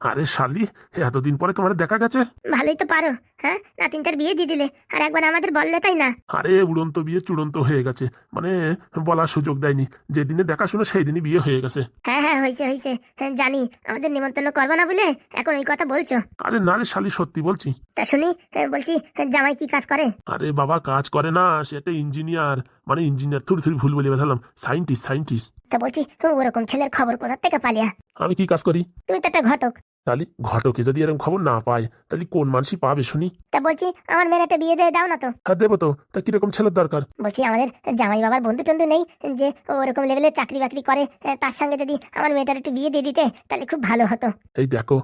আরে শালি এতদিন পরে তোমার দেখা গেছে? ভালোই তো পারো হ্যাঁ? নাতিনটার বিয়ে দিয়ে দিলে আর একবার আমাদের বললে তাই না? আরে উড়ন্ত বিয়ে চূড়ন্ত হয়ে গেছে। মানে বলার সুযোগ দেয়নি। যেদিনে দেখাশোনা সেই দিনই বিয়ে হয়ে গেছে। হ্যাঁ হ্যাঁ হয়েছে হয়েছে। হ্যাঁ জানি আমাদের নিমন্ত্রণ করব না বলে এখন ওই কথা বলছো। আরে না রে শালি সত্যি বলছি। তা শুনি হ্যাঁ, বলছি হ্যাঁ, জামাই কি কাজ করে? আরে বাবা কাজ করে না সে একটা ইঞ্জিনিয়ার। মানে ইঞ্জিনিয়ার থুড়ি থুড়ি ভুল বলে বেঁধালাম সাইন্টিস্ট সাইন্টিস্ট। তা বলছি ওরকম ছেলের খবর কোথা থেকে পালিয়া? আমি কি কাজ করি? তুমি তো একটা ঘটক। তাহলে ঘটকে যদি এরকম খবর না পায় তাহলে কোন মানুষই পাবে শুনি? তা বলছি আমার মেয়ের একটা বিয়ে দিয়ে দাও না তো। আর দেবো তো তা কীরকম ছেলের দরকার? বলছি আমাদের জামাই বাবার বন্ধু টন্ধু নেই যে ও ওরকম লেভেলের চাকরি বাকরি করে হ্যাঁ, তার সঙ্গে যদি আমার মেয়েটার একটু বিয়ে দিয়ে দিতে তাহলে খুব ভালো হতো। এই দেখো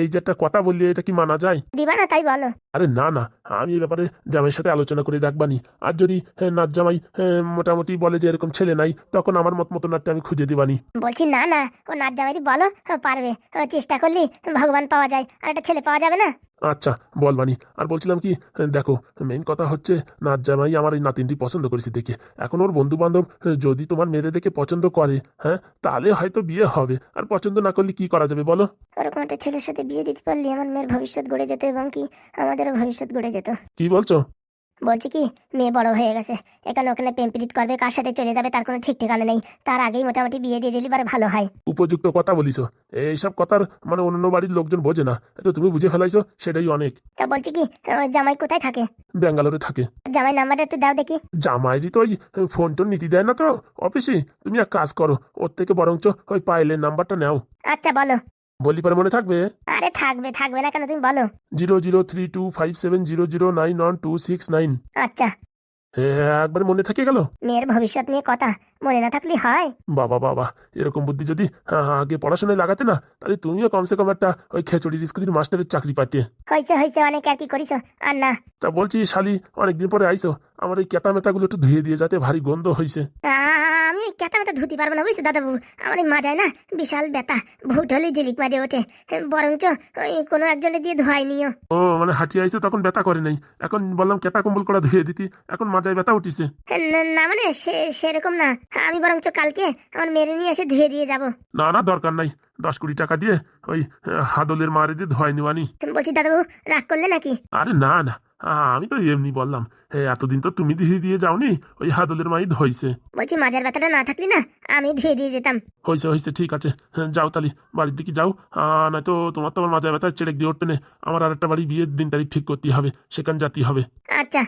এই যে একটা কথা বললি এটা কি মানা যায়? দিবা না তাই বলো। আরে না না আমি এই ব্যাপারে জামাইয়ের সাথে আলোচনা করে দেখবানি আর যদি নাচ জামাই মোটামুটি বলে যে এরকম ছেলে নাই তখন আমার মত মতো নাটটা আমি খুঁজে দিবানি বলছি না না ও নাচ জামাইটি বলো পারবে চেষ্টা করলি ভগবান পাওয়া যায় আর একটা ছেলে পাওয়া যাবে না? আচ্ছা বল বলবানি আর বলছিলাম কি দেখো মেইন কথা হচ্ছে নাচ জামাই আমার এই নাতিনটি পছন্দ করেছি দেখে। এখন ওর বন্ধু বান্ধব যদি তোমার মেয়েদের দেখে পছন্দ করে হ্যাঁ তাহলে হয়তো বিয়ে হবে। আর পছন্দ না করলে কি করা যাবে বলো? ওরকম একটা ছেলের সাথে বিয়ে দিতে পারলে আমার মেয়ের ভবিষ্যৎ গড়ে যেত এবং কি আমাদেরও ভবিষ্যৎ গড়ে যেত। কি বলছো? বলছি কি মেয়ে বড় হয়ে গেছে। এখানে ওখানে প্রেম প্রীত করবে কার সাথে চলে যাবে তার কোনো ঠিক ঠিকানা নেই। তার আগেই মোটামুটি বিয়ে দিয়ে দিলে এবার ভালো হয়। উপযুক্ত কথা বলিস। এইসব কথার মানে অন্য বাড়ির লোকজন বোঝে না। তো তুমি বুঝে ফেলাইছো সেটাই অনেক। তা বলছি কি জামাই কোথায় থাকে? ব্যাঙ্গালোরে থাকে। জামাই নাম্বারটা একটু দাও দেখি। জামাইরি তো ওই ফোন টোন নীতি দেয় না তো অফিসে। তুমি এক কাজ করো ওর থেকে বরঞ্চ ওই পাইলের নাম্বারটা নাও। আচ্ছা বলো। বলি পরে মনে থাকবে? আরে থাকবে থাকবে না কেন তুমি বলো। Zero zero three two five seven zero zero nine one two six nine. আচ্ছা। একবার মনে থেকে গেল? মেয়ের ভবিষ্যৎ নিয়ে কথা। মনে না থাকলে হয়। বাবা বাবা এরকম বুদ্ধি যদি আগে পড়াশোনায় লাগাতে না তাহলে তুমিও কমসে কম একটা ওই খেচুড়ি স্কুলের মাস্টারের চাকরি পাতে হয়েছে হয়েছে অনেক আর কি করিস আর না। তা বলছি শালি অনেকদিন পরে আইসো। আমার ওই কেতা মেতাগুলো একটু ধুয়ে দিয়ে যাতে ভারী গন্ধ হয়েছে কেতা মেতা ধুতে পারব না বুঝছ? দাদাবু আমার এই মাজায় না বিশাল ব্যথা ভুট হলে জিলিক মারে ওঠে। বরঞ্চ ওই কোনো একজনে দিয়ে ধোয়াই নিও। ও মানে হাঁটিয়ে আইসো তখন ব্যথা করে নাই। এখন বললাম কেতা কম্বল করা ধুয়ে দিতি এখন মাজায় ব্যথা উঠিছে। না মানে সে সেরকম না আমি বরঞ্চ কালকে আমার মেরে নিয়ে এসে ধুয়ে দিয়ে যাব। না না দরকার নাই। দশ কুড়ি টাকা দিয়ে ওই হাদলের মারে দিয়ে ধোয়াই নিবানি বলছি দাদাবু রাগ করলে নাকি? আরে না না আমি তো এমনি বললাম হ্যাঁ এতদিন তো তুমি দিয়ে দিয়ে যাওনি ওই হাদলের মাই ধইছে। বলছি মাজার ব্যথাটা না থাকলি না আমি ধুয়ে দিয়ে যেতাম। হয়েছে হয়েছে ঠিক আছে হ্যাঁ, যাও তালি বাড়ির দিকে যাও। আহ, নয়তো তোমার তো আমার মাজা ব্যথা চেড়ে দিয়ে উঠবে না আমার আর একটা বাড়ি বিয়ের দিন তারিখ ঠিক করতে হবে সেখানে যেতে হবে। আচ্ছা।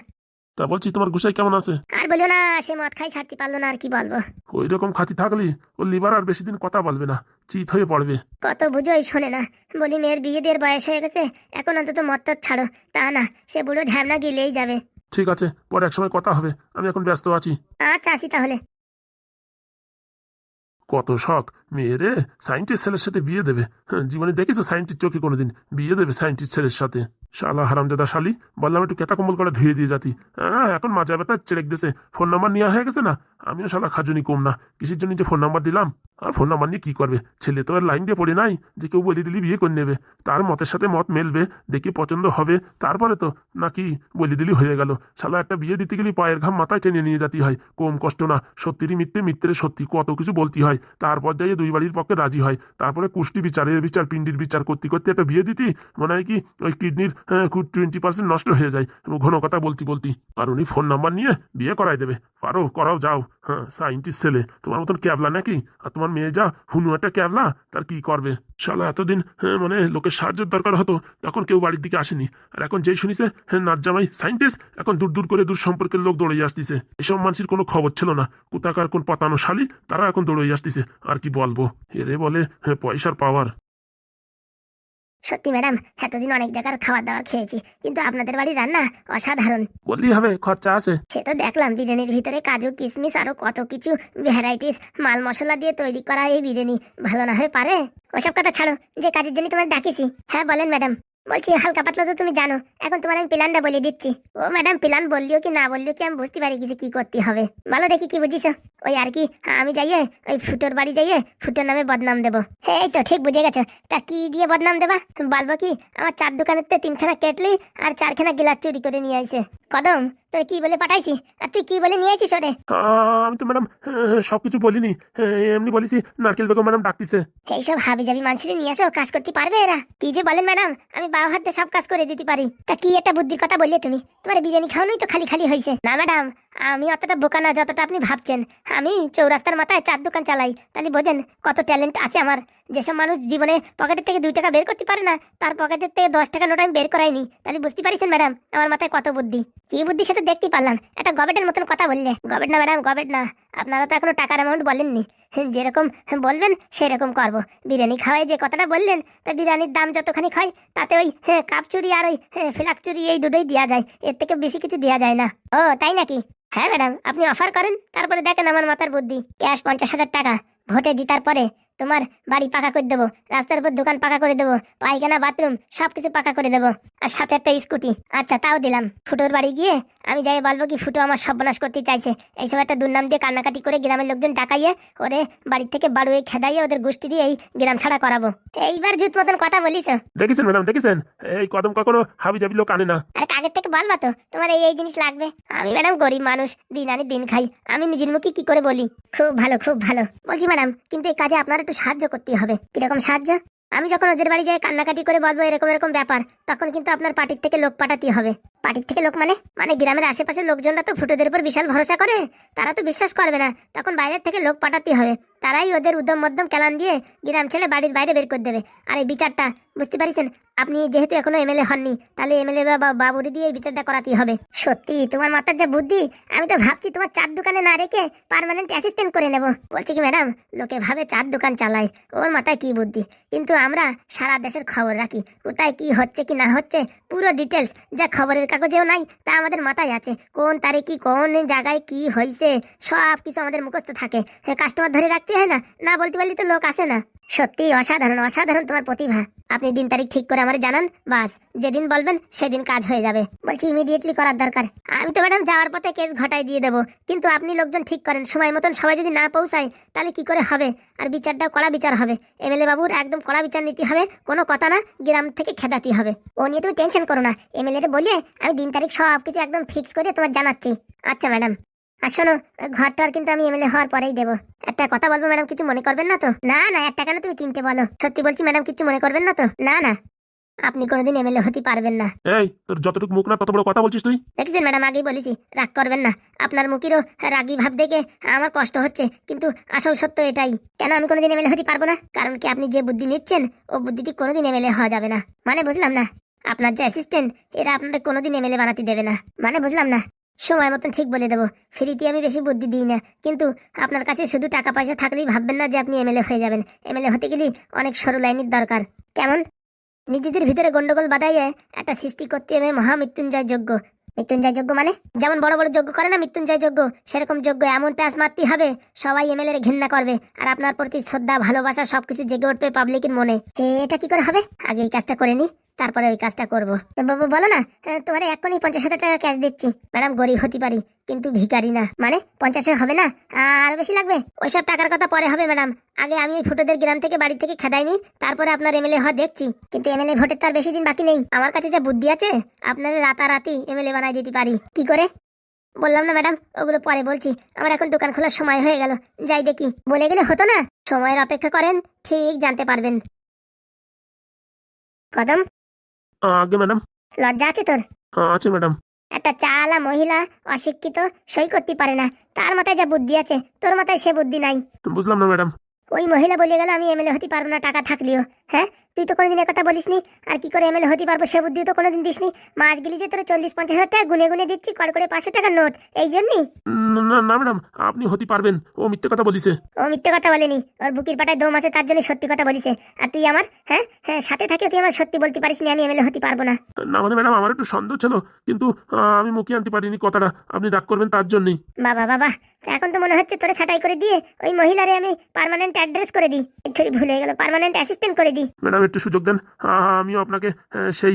তা বলছি তোমার গুসাই কেমন আছে? আর বলিও না সে মদ খাই ছাড়তে পারল না আর কি বলব? ওই রকম খাতি থাকলে ও লিভার আর বেশি দিন কথা বলবে না। চিত হয়ে পড়বে। কত বুঝোই শোনে না। বলি মেয়ের বিয়ে দেওয়ার বয়স হয়ে গেছে এখন অন্তত মত ছাড়ো। তা না সে বুড়ো ঢ্যাবনা গিলেই যাবে। ঠিক আছে পরে এক সময় কথা হবে। আমি এখন ব্যস্ত আছি। আচ্ছা আসি তাহলে। কত শখ মেয়েরে সায়েন্টিস্ট ছেলের সাথে বিয়ে দেবে। হ্যাঁ, জীবনে দেখিস সায়েন্টিস্ট চোখে কোনোদিন। বিয়ে দেবে সায়েন্টিস্ট ছেলের সাথে। শালা হারামজাদা শালি, বললাম একটু কেতা কম্বল করে ধুয়ে দিয়ে যাতি। হ্যাঁ এখন মাজা ব্যথা চেরেক দেশে ফোন নাম্বার নেওয়া হয়ে গেছে না? আমিও শালা খাজুনি কম না। কিসের জন্য যে ফোন নাম্বার দিলাম? আর ফোন নাম্বার নিয়ে কি করবে? ছেলে তো আর লাইন দিয়ে পড়ে নাই যে কেউ বলি দিলি বিয়ে করে নেবে। তার মতের সাথে মত মেলবে, দেখি পছন্দ হবে। তারপরে তো নাকি বলি দিলি হয়ে গেল। শালা একটা বিয়ে দিতে গেলে পায়ের ঘাম মাথায় টেনে নিয়ে যাতি হয়। কম কষ্ট না। সত্যিরই মিথ্যে, মিথ্যের সত্যি, কত কিছু বলতে হয়। তারপর যাই দুই বাড়ির পক্ষে রাজি হয়। তারপরে কুষ্টি বিচারের বিচার, পিণ্ডির বিচার করতে করতে একটা বিয়ে দিতি। মনে হয় কি ওই কিডনির টোয়েন্টি পার্সেন্ট নষ্ট হয়ে যায়। এবং ঘন কথা বলতি বলতি। আর উনি ফোন নাম্বার নিয়ে বিয়ে করাই দেবে। পারো করাও যাও। হ্যাঁ সাইন্টিস্ট ছেলে। তোমার মতন ক্যাবলা নাকি? আর তোমার মেয়ে যা হুনু একটা ক্যাবলা তার কি করবে? শালা এতদিন হ্যাঁ, মানে লোকের সাহায্যের দরকার হতো তখন কেউ বাড়ির দিকে আসেনি। আর এখন যেই শুনিছে হ্যাঁ নাচ জামাই সাইন্টিস্ট এখন দূর দূর করে দূর সম্পর্কের লোক দৌড়ে আসতেছে। এসব মানুষের কোনো খবর ছিল না। কোথাকার কোন পতানো শালি তারা এখন দৌড়ে আসতেছে। আর কি বলব? এরে বলে হ্যাঁ পয়সার পাওয়ার সত্যি ম্যাডাম এতদিন অনেক জায়গার খাওয়া দাওয়া খেয়েছি কিন্তু আপনাদের বাড়ির রান্না অসাধারণ। বললেই হবে খরচা আছে। সে তো দেখলাম বিরিয়ানির ভিতরে কাজু কিশমিশ আরও কত কিছু ভ্যারাইটিস মাল মশলা দিয়ে তৈরি করা এই বিরিয়ানি ভালো না হয়ে পারে? ওসব কথা ছাড়ো যে কাজের জন্য তোমার ডাকিছি। হ্যাঁ বলেন ম্যাডাম। বলছি, হালকা পাতলা তো তুমি জানো। এখন তোমার আমি প্ল্যানটা বলে দিচ্ছি। ও ম্যাডাম প্ল্যান বললিও কি, না বললিও কি, আমি বুঝতে পারি কিছু কি করতে হবে। ভালো দেখি কি বুঝিস। ওই আর কি আমি যাইয়ে, ওই ফুটোর বাড়ি যাইয়ে ফুটোর নামে বদনাম দেবো। হ্যাঁ এই তো, ঠিক বুঝে গেছো। তা কি দিয়ে বদনাম দেবা? বলব কি, আমার চার দোকানের তিনখানা কেটলি আর চারখানা গিলাস চুরি করে নিয়ে আইছে। কদম তোর কি বলে পাঠাইছি? আর তুই কি বলে নিয়ে সরে ওরে? আমি তো ম্যাডাম সবকিছু বলিনি। এমনি বলেছি নারকেল বেগম ম্যাডাম এই সব হাবি যাবি মানুষের নিয়ে আসো কাজ করতে পারবে এরা। কি যে বলেন ম্যাডাম আমি বাবা হাতে সব কাজ করে দিতে পারি। তা কি একটা বুদ্ধির কথা বললে তুমি? তোমার বিরিয়ানি খাওয়ানোই তো খালি খালি হয়েছে না ম্যাডাম আমি অতটা বোকা না যতটা আপনি ভাবছেন। আমি চৌরাস্তার মাথায় চার দোকান চালাই। তাহলে বোঝেন কত ট্যালেন্ট আছে আমার। যেসব মানুষ জীবনে পকেটের থেকে দুই টাকা বের করতে পারে না, তার পকেটের থেকে দশ টাকা নোট আমি বের করাইনি। তাহলে বুঝতে পারিছেন, ম্যাডাম, আমার মাথায় কত বুদ্ধি। কি বুদ্ধি সাথে দেখতেই পারলাম। একটা গবেটের মতন কথা বললে। গভেট না, ম্যাডাম গভেট না। আপনারা তো এখনও টাকার অ্যামাউন্ট বলেননি। যেরকম বলবেন সেরকম করব। বিরিয়ানি খাওয়াই যে কথাটা বললেন তা বিরিয়ানির দাম যতখানি খায় তাতে ওই হ্যাঁ, কাপ চুরি আর ওই হ্যাঁ, ফ্লাক্স চুরি এই দুটোই দেওয়া যায়। এর থেকে বেশি কিছু দেওয়া যায় না। ও তাই নাকি? হ্যাঁ ম্যাডাম আপনি অফার করেন তারপরে দেখেন আমার মাথার বুদ্ধি। ক্যাশ পঞ্চাশ হাজার টাকা ভোটে জিতার পরে তোমার বাড়ি পাকা করে দেবো রাস্তার উপর দোকান পাকা করে দেবো পায়খানা বাথরুম সবকিছু পাকা করে দেবো। আর সাথে একটা স্কুটি। আচ্ছা তাও দিলাম। ফুটোর বাড়ি গিয়ে আমি যাই বলব কি ফুটো আমার সর্বনাশ করতে চাইছে। এইসব একটা দুর্নাম দিয়ে কান্নাকাটি করে গ্রামের লোকজন ডাকাইয়ে ওরে বাড়ি থেকে বাড়ুয়ে খেদাইয়ে ওদের গোষ্ঠী দিয়ে এই গ্রাম ছাড়া করাবো। এইবার জুত মতন কথা বলিস। দেখেছেন ম্যাডাম দেখেছেন? এই কদম কখনো হাবি জাবি লোক আনে না। আরে কাগের থেকে বলবা তো? তোমার এই এই জিনিস লাগবে। আমি ম্যাডাম গরিব মানুষ দিন আনি দিন খাই। আমি নিজের মুখে কি করে বলি? খুব ভালো খুব ভালো। বলছি ম্যাডাম কিন্তু এই কাজে আপনার একটু সাহায্য করতে হবে। কীরকম সাহায্য? আমি যখন ওদের বাড়ি যাই, কান্নাকাটি করে বলব এরকম এরকম ব্যাপার, তখন কিন্তু আপনার পার্টির থেকে লোক পাঠাতেই হবে। পার্টির থেকে লোক মানে? মানে গ্রামের আশেপাশের লোকজনরা তো ফুটোদের উপর বিশাল ভরসা করে? তারা তো বিশ্বাস করবে না, তখন বাইরের থেকে লোক পাঠাতেই হবে। তারাই ওদের উদ্যম মধ্যম কেলান দিয়ে গ্রাম ছেড়ে বাড়ির বাইরে বের করে দেবে। আর এই বিচারটা, বুঝতে পারিছেন? আপনি যেহেতু এখনও এমএলএ হননি, তাহলে এমএলএ বা বাবুরি দিয়ে এই বিচারটা করাতেই হবে। সত্যি, তোমার মাথার যা বুদ্ধি, আমি তো ভাবছি তোমার চার দোকানে না রেখে পার্মানেন্ট অ্যাসিস্ট্যান্ট করে নেব। বলছি কি, ম্যাডাম, লোকে ভাবে চার দোকান চালায়, ওর মাথায় কি বুদ্ধি? কিন্তু আমরা সারা দেশের খবর রাখি, কোথায় কি হচ্ছে কি না হচ্ছে, পুরো ডিটেলস যা খবরের কাগজেও নাই, তা আমাদের মাথায় আছে। কোন তারিখে, কোন জায়গায় কি হয়েছে সব কিছু আমাদের মুখস্থ থাকে। কাস্টমার ধরে রাখতে হয় না? না বলতে পারলে তো লোক আসে না। সত্যি, অসাধারণ অসাধারণ তোমার প্রতিভা। আপনি দিন তারিখ ঠিক করে আমার জানান, বাস। যেদিন বলবেন, সেদিন কাজ হয়ে যাবে। বলছি ইমিডিয়েটলি করার দরকার। আমি তো ম্যাডাম যাওয়ার পথে কেস ঘটাই দিয়ে দেবো। কিন্তু আপনি লোকজন ঠিক করেন। সময় মতন সবাই যদি না পৌঁছায়, তাহলে কি করে হবে? আর বিচারটাও কড়া বিচার হবে। এমএলএ বাবুর একদম কড়া বিচার নিতে হবে। কোনো কথা না, গ্রাম থেকে খেদাতে হবে। ও নিয়ে তুমি টেনশন করো না। এমএলএ বলিয়ে আমি দিন তারিখ সব কিছু একদম ফিক্স করে তোমার জানাচ্ছি। আচ্ছা ম্যাডাম। আর শোনো ঘরটার কিন্তু আমি এমএলএ হওয়ার পরেই দেবো। একটা কথা বলব ম্যাডাম কিছু মনে করবেন না তো? না না একটা কেন তুমি তিনটে বলো? সত্যি বলছি ম্যাডাম কিছু মনে করবেন না তো? না না আপনি কোনোদিন এমএলএ হতে পারবেন না। এই তোর যতটুকু মুখ না তত বড় কথা বলছিস তুই? দেখছেন ম্যাডাম আগেই বলেছি রাগ করবেন না। আপনার মুখেরও রাগি ভাব দেখে আমার কষ্ট হচ্ছে কিন্তু আসল সত্য এটাই। কেন আমি কোনোদিন এমএলএ হতে পারব না? কারণ কি আপনি যে বুদ্ধি নিচ্ছেন ও বুদ্ধিটি কোনোদিন এমএলএ হওয়া যাবে না। মানে বুঝলাম না আপনার যে অ্যাসিস্ট্যান্ট এরা আপনাদের কোনোদিন এমএলএ বানাতে দেবে না। মানে বুঝলাম না সময় মতন ঠিক বলে দেবো। ফ্রিতে আমি বেশি বুদ্ধি দিই না। কিন্তু আপনার কাছে শুধু টাকা পয়সা থাকলেই ভাববেন না যে আপনি এমএলএ হয়ে যাবেন। এমএলএ হতে গেলে অনেক সরু লাইনের দরকার। কেমন? নিজেদের ভিতরে গন্ডগোল বাধাইয়ে একটা সৃষ্টি করতে হবে মহামৃত্যুঞ্জয় যজ্ঞ মৃত্যুঞ্জয় যজ্ঞ মানে? যেমন বড় বড় যজ্ঞ করে না মৃত্যুঞ্জয় যজ্ঞ সেরকম যজ্ঞ এমন প্যাস মারতে হবে, সবাই এমএলএ ঘৃণা করবে। আর আপনার প্রতি শ্রদ্ধা, ভালোবাসা সবকিছু জেগে উঠবে পাবলিকের মনে। এটা কি করে হবে? আগে এই কাজটা করে নি। তারপরে ওই কাজটা করব। বাবু বলো না তোমার এক্ষুনি পঞ্চাশ হাজার টাকা ক্যাশ দিচ্ছি। ম্যাডাম, গরিব হতে পারি, কিন্তু ভিখারি না। মানে পঞ্চাশে হবে না? আর বেশি লাগবে? ওইসব টাকার কথা পরে হবে, ম্যাডাম। আগে আমি এই ফুটোদের গ্রাম থেকে বাড়ি থেকে খেদাইনি, তারপরে আপনার এমএলএ হওয়া দেখছি। কিন্তু এমএলএ ভোটের তো আর বেশি দিন বাকি নেই। আমার কাছে যা বুদ্ধি আছে আপনার রাতারাতি এমএলএ বানাই দিতে পারি। কি করে? বললাম না, ম্যাডাম, ওগুলো পরে বলছি। আমার এখন দোকান খোলার সময় হয়ে গেল। যাই দেখি। বলে গেলে হতো না? সময়ের অপেক্ষা করেন, ঠিক জানতে পারবেন। কদম আগে ম্যাডাম। লজ্জা আছে তোর? আছে ম্যাডাম। একটা চালা মহিলা অশিক্ষিত সই করতে পারে না। তার মাথায় যা বুদ্ধি আছে তোর মাথায় সে বুদ্ধি নাই। বুঝলাম না ম্যাডাম। ওই মহিলা বলে গেল আমি এমএলএ হতে পারব না টাকা থাকলেও। হ্যাঁ? তুই তো কোনোদিন কথা বলিসনি? আর কি করে এমএলএ হতে পারব সে বুদ্ধিও তো কোনোদিন দিসনি? মাস গেলি যে তোর চল্লিশ পঞ্চাশ হাজার টাকা গুনে গুনে দিচ্ছি করে করে পাঁচশো টাকার নোট এই জন্যই। না ম্যাডাম আপনি হতে পারবেন ও মিথ্যে কথা বলিছে। ও মিথ্যে কথা বলেনি ওর বুকির পাটায় দম আছে তার জন্য সত্যি কথা বলিছে। আর তুই আমার হ্যাঁ হ্যাঁ সাথে থাকে তুই আমার সত্যি বলতে পারিস আমি এমএলএ হতে পারব না। না মানে ম্যাডাম আমার একটু সন্দেহ ছিল কিন্তু আমি মুখে আনতে পারিনি কথাটা আপনি রাগ করবেন তার জন্যই। বাবা বাবা এখন তো মনে হচ্ছে তোরে ছাটাই করে দিয়ে ওই মহিলারে আমি পার্মানেন্ট অ্যাড্রেস করে দিই। একটু ভুলে গেল পার্মানেন্ট অ্যাসিস্ট্যান্ট করে দিই। ম্যাডাম একটু সুযোগ দেন। আমিও আপনাকে সেই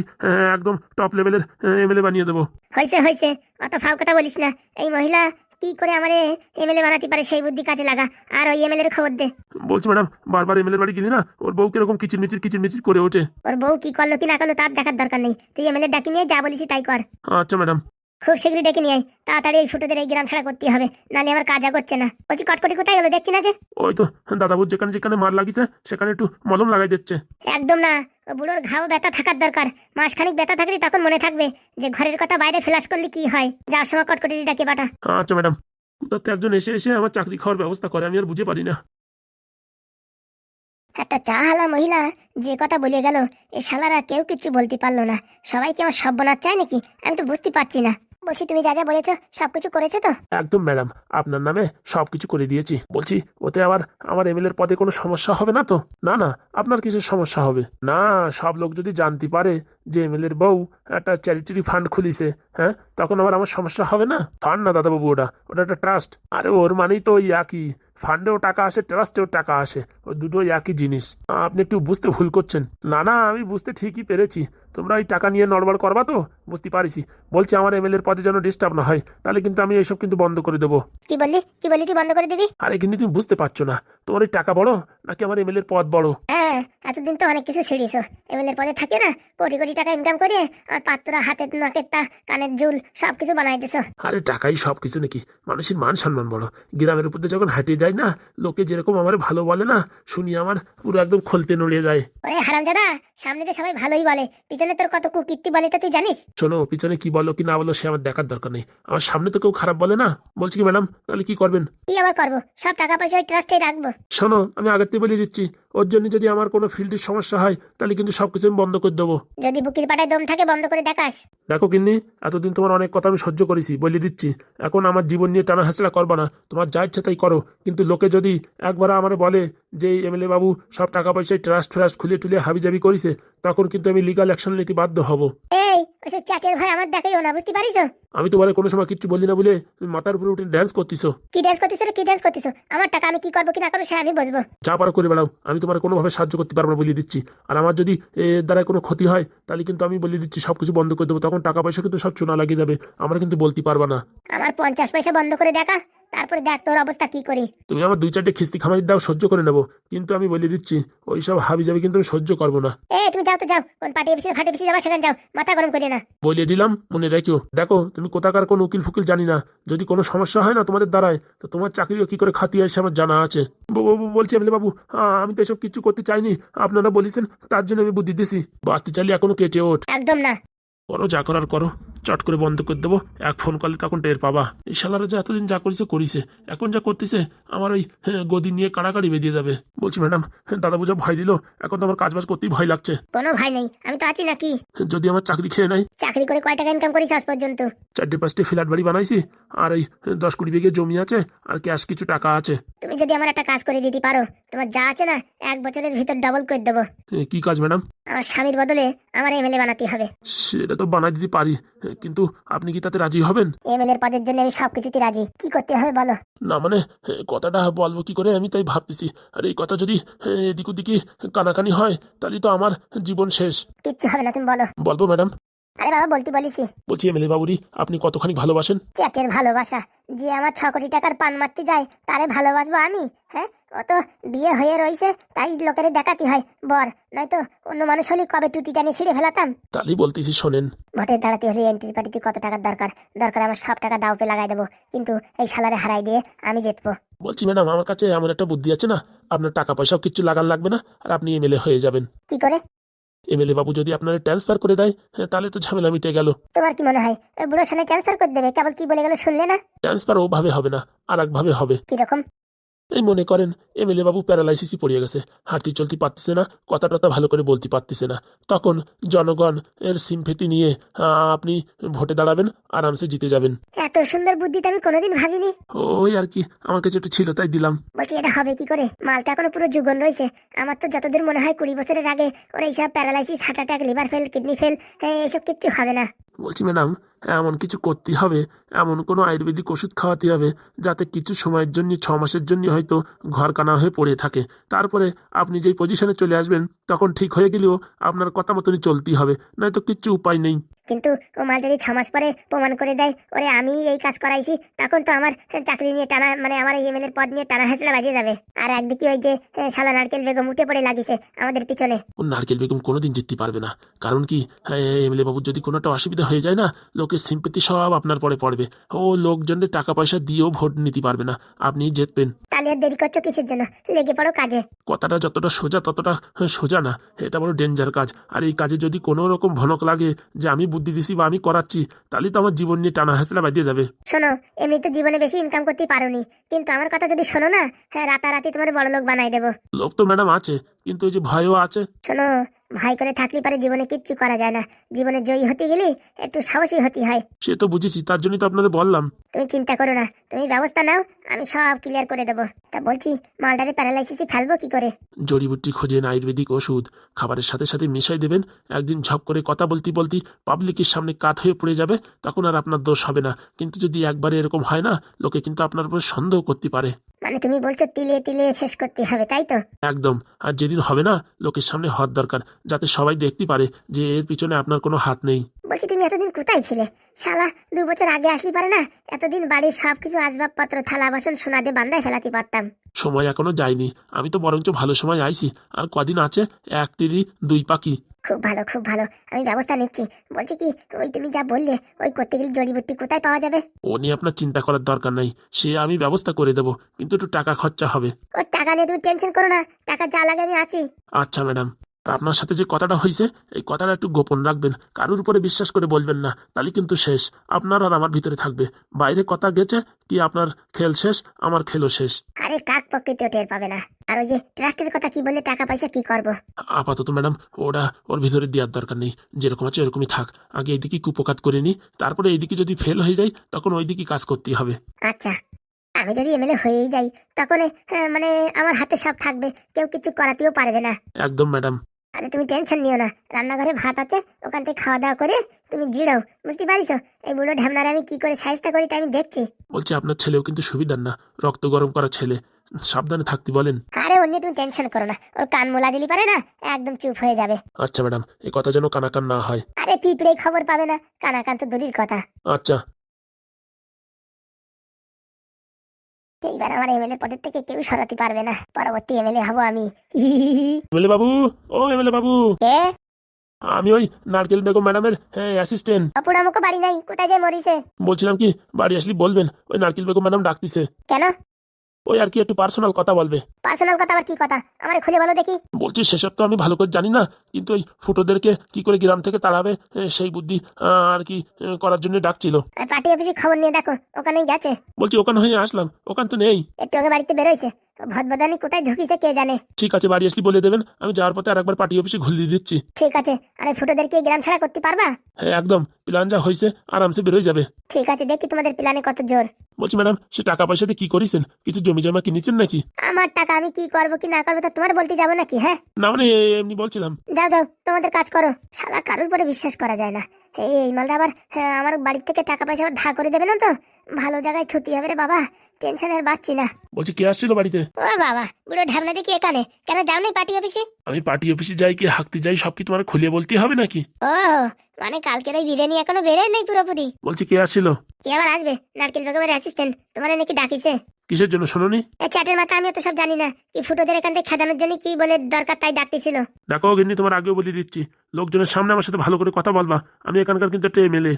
একদম টপ লেভেলের এমএলএ বানিয়ে দেবো। হয়েছে হয়েছে। অত ফাও কথা বলিস না। এই মহিলা কি করে আমারে এমএলএ বানাতে পারে সেই বুদ্ধি কাজে লাগা? আর ওই এমএলএ এর খবর দে। বলছি ম্যাডাম বারবার এমএলএ বাড়ি গেলি না ওর বউ কীরকম কিচির মিচির কিচির মিচির করে ওঠে। ওর বউ কি করল কি না করল তার দেখার দরকার নেই। তুই এমএলএ ডাকি নিয়ে যা বলিস তাই কর। আচ্ছা ম্যাডাম। খুব শীঘ্রই ডেকে নিয়ে আয়। তাড়াতাড়ি এই ফুটোদের এই গ্রাম ছাড়া করতে হবে নাহলে আমার কাজ করছে না। বলছি কটকটি কোথায় গেলো? দেখছি না যে। ওই তো দাদাবুর যেখানে যেখানে মার লাগিছে সেখানে একটু মলম লাগাই দিচ্ছে। একদম না। ও বুড়োর ঘাও ব্যথা থাকার দরকার। মাসখানিক ব্যথা থাকলে তখন মনে থাকবে যে ঘরের কথা বাইরে ফ্ল্যাশ করলে কি হয়। যার সময় কটকটি ডাকে পাঠা। আচ্ছা ম্যাডাম। কোথাতে একজন এসে এসে আমার চাকরি খাওয়ার ব্যবস্থা করে আমি আর বুঝে পারি না। একটা চাহালা মহিলা যে কথা বলে গেল এ শালারা কেউ কিছু বলতে পারল না। সবাই কি আমার সব্যনাথ চায় নাকি? আমি তো বুঝতে পারছি না। বলছি, তুমি যা যা বলেছ, সবকিছু করেছ তো? একদম, ম্যাডাম। আপনার নামে সবকিছু করে দিয়েছি। বলছি, ওতে আবার আমার এমএলএর পদে কোনো সমস্যা হবে না তো? না না, আপনার কিছু সমস্যা হবে? না, সব লোক যদি জানতে পারে যে এমএলএর বউ একটা চ্যারিটি ফান্ড খুলিছে হ্যাঁ তখন আবার আমার সমস্যা হবে না? ফান্ড না দাদাবাবু ওটা ওটা একটা ট্রাস্ট। আরে ওর মানেই তো ওই একই। ফান্ডেও টাকা আসে ট্রাস্টেও টাকা আসে ওই দুটোই একই জিনিস। আপনি একটু বুঝতে ভুল করছেন। না না আমি বুঝতে ঠিকই পেরেছি। তোমরা ওই টাকা নিয়ে নড়বড় করবা তো? বুঝতে পারিছি। বলছি আমার এমএলএর পদে যেন ডিস্টার্ব না হয় তাহলে কিন্তু আমি এইসব কিন্তু বন্ধ করে দেবো। কি বললি? কি বললি? কি বন্ধ করে দিবি? আরে কিন্তু তুমি বুঝতে পারছ না। তোমার ওই টাকা বড় নাকি আমার এমএলএর পদ বড়? হ্যাঁ এতদিন তো অনেক কিছু ছিড়িছো এমএলএর পদে থাকে না কোটি কোটি টাকা ইনকাম করে আর পাত্রা হাতের নাকের তা কানের জুল সবকিছু বানাই দিছো আরে টাকাই সব কিছু নাকি? মানুষের মান সম্মান বড়। গ্রামের উপর দিয়ে যখন হাঁটিয়ে যায় না লোকে যেরকম আমার ভালো বলে না শুনি আমার পুরো একদম খলতে নড়িয়ে যায়। ওরে হারামজাদা সামনে তো সবাই ভালোই বলে পিছনে তোর কত কুকীর্তি বলে তা তুই জানিস? শোনো পিছনে কি বলো কি না বলো সে আমার দেখার দরকার নেই। আমার সামনে তো কেউ খারাপ বলে না। বলছি কি ম্যাডাম তাহলে কি করবেন? কি আবার করব? সব টাকা পয়সা ওই ট্রাস্টে রাখব। শোনো আমি আগের থেকে বলে দিচ্ছি। ওর জন্য যদি আমার কোনো ফিল্ডের সমস্যা হয় তাহলে কিন্তু সবকিছু আমি বন্ধ করে দেবো। যদি বুকির পাটায় দম থাকে বন্ধ করে দেখাস। দেখো কিন্নি এতদিন তোমার অনেক কথা আমি সহ্য করেছি বলে দিচ্ছি। এখন আমার জীবন নিয়ে টানা হাসলা করবা না। তোমার যা ইচ্ছা তাই করো। কিন্তু লোকে যদি একবার আমার বলে যে এমএলএ বাবু সব টাকা পয়সায় ট্রাস্ট ফ্রাস্ট খুলে টুলে হাবিজাবি করেছে তখন কিন্তু আমি লিগাল অ্যাকশন নিতে বাধ্য হব। এই ওসব আমার দেখাইও না বুঝতে পারিস আমি তোমার কোনো সময় কিচ্ছু বলি না বলে তুমি মাথার উপরে উঠে ড্যান্স করতেছো। কি ড্যান্স করতিস রে কি ড্যান্স করতিস আমার টাকা আমি কি করব কি না করব সে আমি বুঝব। যা পারো করে বেড়াও আমি তোমার কোনোভাবে সাহায্য করতে পারব না বলে দিচ্ছি। আর আমার যদি এর দ্বারা কোনো ক্ষতি হয় তাহলে কিন্তু আমি বলে দিচ্ছি সব কিছু বন্ধ করে দেবো। তখন টাকা পয়সা কিন্তু সব চুনা লাগিয়ে যাবে আমরা কিন্তু বলতে পারবা না। আমার পঞ্চাশ পয়সা বন্ধ করে দেখা তারপরে দেখ তোর অবস্থা কি করি। তুমি আমার দুই চারটে খিস্তি খামারি দাও সহ্য করে নেব। কিন্তু আমি বলে দিচ্ছি ওই সব হাবি যাবি কিন্তু আমি সহ্য করব না। এ তুমি যাও তো যাও কোন পার্টি অফিসে ফাটি অফিসে যাবা সেখানে যাও মাথা গরম না। বলে দিলাম মনে রেখো। দেখো তুমি কোথাকার কোন উকিল ফুকিল জানি না। যদি কোনো সমস্যা হয় না তোমাদের দ্বারায় তো তোমার চাকরিও কি করে খাতি আসে আমার জানা আছে। বলছি এমএলএ বাবু আমি তো এসব কিছু করতে চাইনি। আপনারা বলেছেন তার জন্য আমি বুদ্ধি দিছি। বাঁচতে চাইলে এখনও কেটে ওঠ। একদম না। করো যা করার করো। চট করে বন্ধ করে দেবো। এক ফোন করলে তখন টের পাবা। এই শালারা যা এতদিন যা করেছে করিছে। এখন যা করতেছে আমার ওই হ্যাঁ, গদি নিয়ে কাড়াকাড়ি বেরিয়ে যাবে। বলছি ম্যাডাম হ্যাঁ, দাদা বুঝা ভয় দিল। এখন তো আমার কাজ বাজ করতেই ভয় লাগছে। কোনো ভাই নেই আমি তো আছি নাকি? যদি আমার চাকরি খেয়ে নেয়। চাকরি করে কয় টাকা ইনকাম করিস আজ পর্যন্ত? চারটে পাঁচটি ফ্ল্যাট বাড়ি বানাইছি আর এই দশ কুড়ি বিঘে জমি আছে আর ক্যাশ কিছু টাকা আছে। তুমি যদি আমার একটা কাজ করে দিতে পারো তোমার যা আছে না এক বছরের ভিতর ডবল করে দেবো। কি কাজ ম্যাডাম? আমার স্বামীর বদলে আমার এমএলএ বানাতে হবে। সেটা তো বানাই দিতে পারি। কিন্তু আপনি কি তাতে রাজি হবেন? এমএলএ এর পদের জন্য আমি সবকিছুতে রাজি। কি করতে হবে বলো? না মানে এ, কথাটা বলব কি করে আমি তাই ভাবতেছি। আর এই কথা যদি এ, এদিক ওদিকে কানাকানি হয় তাহলে তো আমার জীবন শেষ। কিচ্ছু হবে না তুমি বলো। বলব ম্যাডাম। আরে বাবা বলতে বলিছি বলছি এমএলএ বাবুরি আপনি কতখানি ভালোবাসেন? চেকের ভালোবাসা। যে আমার ছ কোটি টাকার পান মারতে যায় তারে ভালোবাসবো আমি হ্যাঁ? ও তো বিয়ে হয়ে রয়েছে তাই লোকের দেখাতে হয় বর। নয়তো অন্য মানুষ হলে কবে টুটি টানি ছিঁড়ে ফেলাতাম? তাহলেই বলতেছি শোনেন। ভোটে দাঁড়াতে হলে এন্ট্রি পার্টিতে কত টাকার দরকার? দরকার আমার সব টাকা দাওপে লাগাই দেবো কিন্তু এই সালারে হারাই দিয়ে আমি জিতবো। বলছি ম্যাডাম আমার কাছে এমন একটা বুদ্ধি আছে না? আপনার টাকা পয়সাও কিচ্ছু লাগান লাগবে না আর আপনি এমএলএ হয়ে যাবেন। কি করে? এমএলএ বাবু যদি আপনারা ট্রান্সফার করে দেয় হ্যাঁ, তাহলে তো ঝামেলা মিটে গেল। তোমার কি মনে হয়? ওই বুড়োর সামনে ট্রান্সফার করে দেবে কেবল কি বলে গেল শুনলে না? ট্রান্সফার ওভাবে হবে না আর একভাবে হবে। কীরকম? এই মনে করেন এমএলএ বাবু প্যারালাইসিসই পড়ে গেছে। হাঁটতে চলতে পারতেছে না কথা টথা ভালো করে বলতে পারতেছে না। তখন জনগণ এর সিমফেতি নিয়ে আপনি ভোটে দাঁড়াবেন আরামসে জিতে যাবেন। এত সুন্দর বুদ্ধি আমি কোনোদিন ভাবিনি। ওই আর কি আমার কাছে একটু ছিল তাই দিলাম। বলছি এটা হবে কি করে? মালটা এখনও পুরো যুগন রয়েছে। আমার তো যতদূর মনে হয় কুড়ি বছরের আগে ওরা এইসব paralysis heart attack liver fail kidney fail এইসব কিচ্ছু হবে না। বলছি, ম্যাডাম, এমন কিছু করতে হবে। এমন কোনো আয়ুর্বেদিক ওষুধ খাওয়াতে হবে যাতে কিছু সময়ের জন্য, ছ মাসের জন্য হয়তো ঘর কানা হয়ে পড়ে থাকে। তারপরে আপনি যেই পজিশনে চলে আসবেন, তখন ঠিক হয়ে গেলেও আপনার কথা মতনই চলতেই হবে। নয়তো কিছু উপায় নেই। কিন্তু ও মাল যদি ছ মাস পরে প্রমাণ করে দেয়, ওরে আমি এই কাজ করাইছি, তখন তো আমার চাকরি নিয়ে টানা মানে আমার এমএল এর পদ নিয়ে টানা হাসলা বাজিয়ে যাবে। আর একদিকে ওই যে শালা নারকেল বেগম উঠে পড়ে লাগিছে আমাদের পিছনে। ও নারকেল বেগম কোনোদিন জিততে পারবে না। কারণ কি এমএলএ বাবুর যদি কোনো একটা অসুবিধা হয়ে যায় না, লোকের সিম্পতি সব আপনার পরে পড়বে। ও লোকজনের টাকা পয়সা দিয়েও ভোট নিতে পারবে না। আপনি জিতবেন। তাহলে আর দেরি করছ কিসের জন্য? লেগে পড়ো কাজে। কথাটা যতটা সোজা ততটা সোজা না। এটা বড় ডেঞ্জার কাজ। আর এই কাজে যদি কোনো রকম ভনক লাগে যে আমি বুদ্ধি দিছি বা আমি করাচ্ছি তাহলে তো আমার জীবন নিয়ে টানা হাসলা বাজিয়ে যাবে। শোনো এমনি তো জীবনে বেশি ইনকাম করতে পারোনি। কিন্তু আমার কথা যদি শোনো না হ্যাঁ রাতারাতি তোমার বড় লোক বানাই দেবো। লোক তো ম্যাডাম আছে কিন্তু ওই যে ভয়ও আছে। শোনো ভাই করে থাকলে পারে জীবনে কিচ্ছু করা যায় না। জীবনে জয়ী হতে গেলে একটু সাহসী হতে হয়। সে তো বুঝেছি তার জন্যই তো আপনাদের বললাম। তুমি চিন্তা করো না তুমি ব্যবস্থা নাও আমি সব ক্লিয়ার করে দেবো। তা বলছি মালটারে প্যারালাইসিসে ফেলব কি করে? জড়িবুটি খোঁজেন আয়ুর্বেদিক ওষুধ। খাবারের সাথে সাথে মিশাই দেবেন একদিন ঝপ করে কথা বলতে বলতে পাবলিকের সামনে কাত হয়ে পড়ে যাবে তখন আর আপনার দোষ হবে না। কিন্তু যদি একবারে এরকম হয় না লোকে কিন্তু আপনার উপর সন্দেহ করতে পারে। মানে তুমি বলছো তিলে তিলে শেষ করতে হবে তাই তো? একদম আর যেদিন হবে না লোকের সামনে হওয়ার দরকার। যাতে সবাই দেখতে পারে যে এর পিছনে আপনার কোনো হাত নেই। বলছি তুমি এতদিন কোথায় ছিলে? শালা দু বছর আগে আসলি পারে না? এতদিন বাড়ির সবকিছু আসবাবপত্র থালা বাসন সোনা দিয়ে বান্দায় ফেলাতে পারতাম। সময় এখনও যায়নি। আমি তো বরঞ্চ ভালো সময় আইছি। আর কদিন আছে? এক তিরি দুই পাখি। খুব ভালো খুব ভালো। আমি ব্যবস্থা নিচ্ছি। বলছি কি ওই তুমি যা বললে ওই করতে গেলে জড়িবুটি কোথায় পাওয়া যাবে? ও নিয়ে আপনার চিন্তা করার দরকার নাই। সে আমি ব্যবস্থা করে দেবো কিন্তু একটু টাকা খরচা হবে। ওর টাকা নিয়ে তুমি টেনশন করো না। টাকা যা লাগে আমি আছি। আচ্ছা ম্যাডাম। আপনার সাথে যে কথাটা হয়েছে এই কথাটা একটু গোপন রাখবেন। কারোর উপরে বিশ্বাস করে বলবেন না তাহলে কিন্তু শেষ। আপনার আর আমার ভিতরে থাকবে। বাইরে কথা গেছে কি আপনার খেল শেষ আমার খেলও শেষ। আরে কাক পক্ষেতেও টের পাবে না। আর ওই যে ট্রাস্টের কথা কি বলে টাকা পয়সা কি করব? আপাতত ম্যাডাম ওরা ওর ভিতরে দেওয়ার দরকার নেই। যেরকম আছে এরকমই থাক। আগে এইদিকে কুপকাত করে নিই তারপরে এইদিকে যদি ফেল হয়ে যায় তখন ওইদিকে কাজ করতেই হবে। আচ্ছা। আমি যদি এমএলএ হয়েই যাই তখন হ্যাঁ, মানে আমার হাতে সব থাকবে। কেউ কিছু করাতেও পারবে না। একদম ম্যাডাম। তাহলে তুমি টেনশন নিও না রান্নাঘরে ভাত আছে ওখান থেকে খাওয়া দাওয়া করে তুমি জিড়াও বুঝতে পারিস এই বুড়ো ঢ্যামনারে আমি কি করে সাহিস্তা করি তাই আমি দেখছি। বলছি আপনার ছেলেও কিন্তু সুবিধার না রক্ত গরম করা ছেলে। সাবধানে থাকতে বলেন। আরে অন্য তুমি টেনশন করো না ওর কান মোলা দিলি পারে না একদম চুপ হয়ে যাবে। আচ্ছা ম্যাডাম এই কথা যেন কানাকান না হয়। আরে পিঁপড়ে খবর পাবে না কানাকান্ত দূরের কথা। আচ্ছা। এইবার আমার এমএলএ পদের থেকে কেউ সরাতে পারবে না। পরবর্তী এমএলএ হব আমি। এমএলএ বাবু ও এমএলএ বাবু। কে? আমি ওই নারকেল বেগম ম্যাডামের হ্যাঁ অ্যাসিস্ট্যান্ট অপুরামুখো বাড়ি নাই কোথায় যায় মরিছে? বলছিলাম কি বাড়ি আসলে বলবেন ওই নারকেল বেগম ম্যাডাম ডাকতিছে। কেন? ওই আর কি একটু পার্সোনাল কথা বলবে। পার্সোনাল কথা আবার কি কথা? আমার খুলে বলো দেখি। বলছি সেসব তো আমি ভালো করে জানি না কিন্তু ওই ফুটোদেরকে কি করে গ্রাম থেকে তাড়াবে সেই বুদ্ধি আহ, আর কি করার জন্য ডাকছিল। পার্টি অফিসে খবর নিয়ে দেখো ওখানে গেছে। বলছি ওখানে হয়ে আসলাম ওখান তো নেই। একটু আগে বাড়িতে বেরোইছে। ভদবদানি কোথায় ঢুকিছে কে জানে? ঠিক আছে বাড়ি আসলে বলে দেবেন। আমি যাওয়ার পথে আর একবার পার্টি অফিসে ঘুরিয়ে দিচ্ছি। ঠিক আছে আরে ফুটোদেরকে গ্রাম ছাড়া করতে পারবা? হ্যাঁ একদম। প্ল্যান যা হয়েছে আরামসে বেরোয় যাবে। ঠিক আছে দেখি তোমাদের প্ল্যানে কত জোর। বলছি ম্যাডাম সে টাকা পয়সাতে কি করেছেন? কিছু জমি জমা কিনেছেন নাকি? আমার টাকা আমি কি করব কি না করব তা তোমার বলতে যাব নাকি হ্যাঁ? না মানে এমনি বলছিলাম। যাও যাও তোমাদের কাজ করো। শালা কারোর পরে বিশ্বাস করা যায় না। এই মালটা আবার হ্যাঁ, আমার বাড়ির থেকে টাকা পয়সা আবার ধা করে দেবে না তো? ভালো জায়গায় ক্ষতি হবে রে বাবা টেনশনের বাঁচছি না। বলছি কে আসছিল বাড়িতে? ও বাবা বুড়ো ঢাবনা দেখি এখানে। কেন যাও নাই পার্টি অফিসে? আমি পার্টি অফিসে যাই কি হাঁকতে যাই সব কি তোমার খুলিয়ে বলতে হবে নাকি? ও মানে কালকের ওই বিরিয়ানি এখনও বেরোয় নাই পুরোপুরি। বলছি কে আসছিল? কে আবার আসবে? নারকেল বেগমের অ্যাসিস্ট্যান্ট তোমার নাকি ডাকিছে। কিসের জন্য শোনোনি? চ্যাটের মাথা আমি তো সব জানি না। কি ফুটোদের এখান থেকে খেদানোর জন্য কি বলে দরকার তাই ডাকতেছিল। দেখো গিন্নি তোমার আগেও বলে দিচ্ছি। লোকজনের সামনে আমার সাথে ভালো করে কথা বলবা। আমি এখানকার কিন্তু একটা এমএলএ।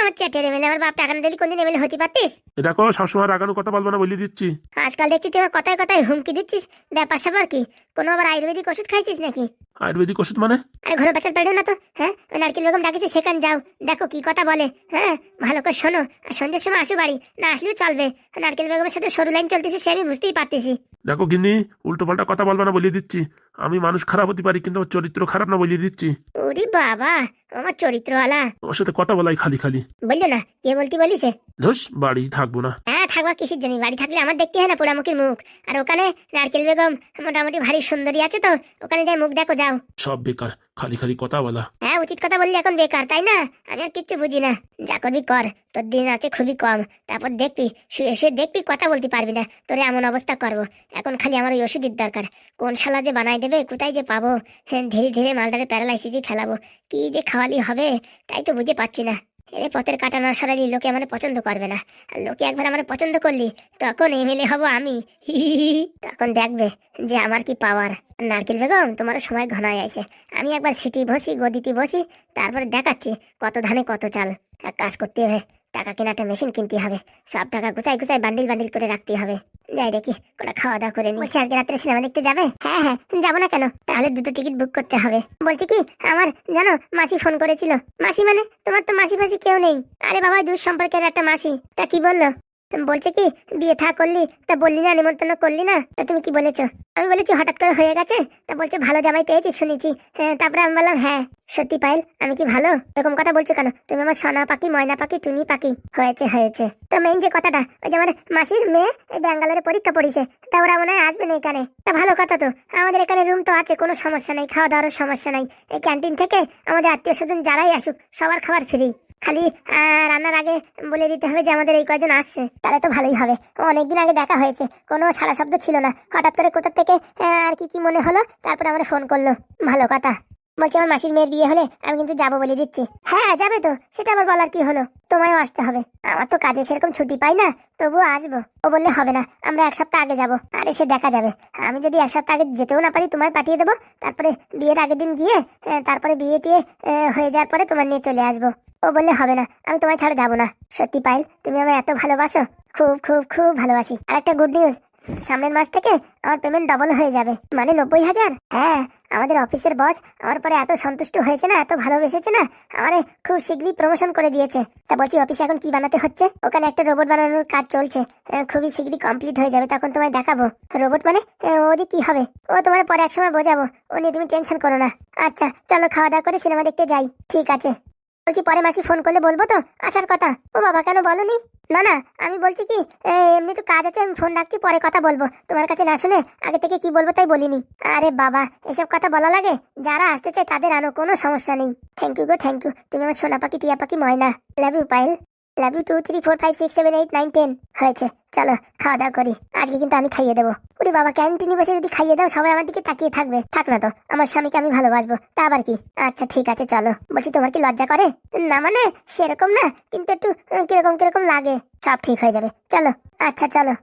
আমার চ্যাটের এমএলএ আমার বাপ টাকা দিলে কোনদিন এমএলএ হতে পারতিস? দেখো সবসময় রাগানো কথা বলবা না বলে দিচ্ছি। আজকাল দেখছি তুই আমার কথায় কথায় হুমকি দিচ্ছিস। ব্যাপার স্যাপার কি? কোনো আবার আয়ুর্বেদিক ওষুধ খাইছিস নাকি? আয়ুর্বেদিক ওষুধ মানে? ঘরে বেচার পেড়ো না তো হ্যাঁ? ওই নারকেল বেগম ডাকিছে, সেখানে যাও। দেখো কি কথা বলে হ্যাঁ? ভালো করে শোনো। আর সন্ধ্যের সময় আসো বাড়ি, না আসলেও চলবে। নারকেল বেগমের সাথে সরু লাইন চলতেছে, সে আমি বুঝতেই পারতেছি। দেখো গিন্নি উল্টো পাল্টা কথা বলবা না বলিয়ে দিচ্ছি। আমি মানুষ খারাপ হতে পারি কিন্তু আমার চরিত্র খারাপ না বলিয়ে দিচ্ছি। ওরে বাবা আমার চরিত্রওয়ালা। ওর সাথে কথা বলাই খালি খালি। বলল না কে বলতে বলিছে? ধস বাড়ি থাকব না। হ্যাঁ থাকবা কিসের জন্য? বাড়ি থাকলে আমার দেখতে হয় না পোড়ামুখীর মুখ। আর ওখানে নারকেল বেগম মোটামুটি ভারী সুন্দরী আছে তো ওখানে যাই মুখ দেখো যাও। সব বেকার। খালি খালি কথা বলা। হ্যাঁ উচিত কথা বললি এখন বেকার, তাই না? আমি আর কিচ্ছু বুঝি না। যা করবি কর, তোর দিন আছে খুবই কম। তারপর দেখবি, শুয়ে শুয়ে দেখবি, কথা বলতে পারবি না। তোর এমন অবস্থা করব। এখন খালি আমার ওই ওষুধের দরকার। কোন শালা যে বানাই দেবে, কোথায় যে পাবো? হ্যাঁ ধীরে ধীরে মালটাকে প্যারালাইসিসই ফেলাবো। কি যে খাওয়ালি হবে, তাই তো বুঝে পাচ্ছি না। এ পথের কাটা না সরালি লোকে আমার পছন্দ করবে না। আর লোকে একবার আমার পছন্দ করলি, তখন এমএলএ হব আমি। তখন দেখবে যে আমার কি পাওয়ার নারকেল বেগম, তোমার সময় ঘনায় আছে আমি একবার সিটি বসি গদিতে বসি, তারপরে দেখাচ্ছি কত ধানে কত চাল। কাজ করতে হবে টাকা কেনা একটা মেশিন কিনতে হবে। সব টাকা গুছাই গুছাই বান্ডিল বান্ডিল করে রাখতে হবে। যাই দেখি, কোনো খাওয়া দাওয়া করে নি। বলছি, আজকে রাত্রে সিনেমা দেখতে যাবে? হ্যাঁ হ্যাঁ যাব না কেন? তাহলে দুটো টিকিট বুক করতে হবে। বলছি কি, আমার, জানো, মাসি ফোন করেছিল। মাসি মানে? তোমার তো মাসি ফাসি কেউ নেই। আরে বাবা দূর সম্পর্কের একটা মাসি। তা কি বলল? বলছে কি, বিয়ে থা করলি, তা বললি না, নিমন্ত্রণ করলি না? তা তুমি কি বলেছ? আমি বলেছি, হঠাৎ করে হয়ে গেছে? তা বলছে, ভালো জামাই পেয়েছি, শুনেছি। হ্যাঁ তারপরে আমি বললাম হ্যাঁ সত্যি পাইল আমি কি ভালো? এরকম কথা বলছো কেন? তুমি আমার সোনা পাখি, ময়না পাখি, টুনি পাখি, হয়েছে হয়েছে। তো মেইন যে কথাটা, ওই যে মাসির মেয়ে, এই ব্যাঙ্গালোরে পরীক্ষা পড়িছে, তা ওরা মনে হয় আসবে না এখানে। তা ভালো কথা তো, আমাদের এখানে রুম তো আছে, কোনো সমস্যা নাই খাওয়া দাওয়ার সমস্যা নাই। এই ক্যান্টিন থেকে আমাদের আত্মীয় স্বজন যারাই আসুক, সবার খাবার ফ্রি খালি রান্নার আগে বলে দিতে হবে যে আমাদের এই কয়জন আসছে। তাহলে তো ভালোই হবে। অনেকদিন আগে দেখা হয়েছে। কোনো সারা শব্দ ছিল না। হঠাৎ করে কোথা থেকে আর কি কি মনে হলো? তারপর আমার ফোন করল। ভালো কথা। বলছি, আমার মাসির মেয়ের বিয়ে হলে আমি কিন্তু যাব বলে দিচ্ছি। হ্যাঁ যাবে তো। সেটা আবার বলার কি হলো? তোমায় আসতে হবে। আমার তো কাজে সেরকম ছুটি পাই না, তবুও আসব। ও বললে হবে না, আমরা এক সপ্তাহ আগে যাব। আর এসে দেখা যাবে। আমি যদি এক সপ্তাহ আগে যেতেও না পারি, তোমায় পাঠিয়ে দেবো। তারপরে বিয়ের আগের দিন গিয়ে তারপরে বিয়ে টিয়ে হয়ে যাওয়ার পরে তোমার নিয়ে চলে আসব। ও বললে হবে না, আমি তোমায় ছাড়া যাব না। সত্যি পাইল তুমি আমায় এত ভালোবাসো? খুব খুব খুব ভালোবাসি। আর একটা গুড নিউজ সামনের মাস থেকে আমার পেমেন্ট ডবল হয়ে যাবে। মানে নব্বই হাজার? হ্যাঁ আমাদের অফিসের বস আমার পরে এত সন্তুষ্ট হয়েছে না এত ভালোবেসেছে না আমারে খুব শীঘ্রই প্রমোশন করে দিয়েছে। তা বলছি অফিসে এখন কি বানাতে হচ্ছে? ওখানে একটা রোবট বানানোর কাজ চলছে। আহ, খুবই শীঘ্রই কমপ্লিট হয়ে যাবে তখন তোমায় দেখাবো। রোবট মানে? ওদের ওদি কি হবে? ও তোমার পরে এক সময় বোঝাবো। ও নিয়ে তুমি টেনশন করো না। আচ্ছা চলো খাওয়া দাওয়া করে সিনেমা দেখতে যাই। ঠিক আছে। বলছি পরে মাসি ফোন করলে বলব তো? আসার কথা। ও বাবা, কেন বলনি? না না, আমি বলছি কি এমনি একটু কাজ আছে, আমি ফোন রাখছি, পরে কথা বলব। তোমার কাছে না শুনে আগে থেকে কি বলব তাই বলিনি। আরে বাবা, এসব কথা বলা লাগে? যারা আসতে চায় তাদের আনো কোনো সমস্যা নেই। থ্যাংক ইউ গো থ্যাংক ইউ তুমি আমার সোনা পাখি টিয়া পাখি ময়না। Love you pile love you two three four five six seven eight nine ten হয়েছে। চলো খাওয়া দাওয়া করি। আজকে কিন্তু আমি খাইয়ে দেবো। ওরে বাবা ক্যান্টিনে বসে যদি খাইয়ে দাও, সবাই আমার দিকে তাকিয়ে থাকবে। থাক না তো, আমার স্বামীকে আমি ভালোবাসবো। তা আবার কি? আচ্ছা ঠিক আছে, চলো। বলছি, তোমার কি লজ্জা করে? না মানে সেরকম না, কিন্তু একটু কীরকম কীরকম লাগে। সব ঠিক হয়ে যাবে। চলো আচ্ছা চলো।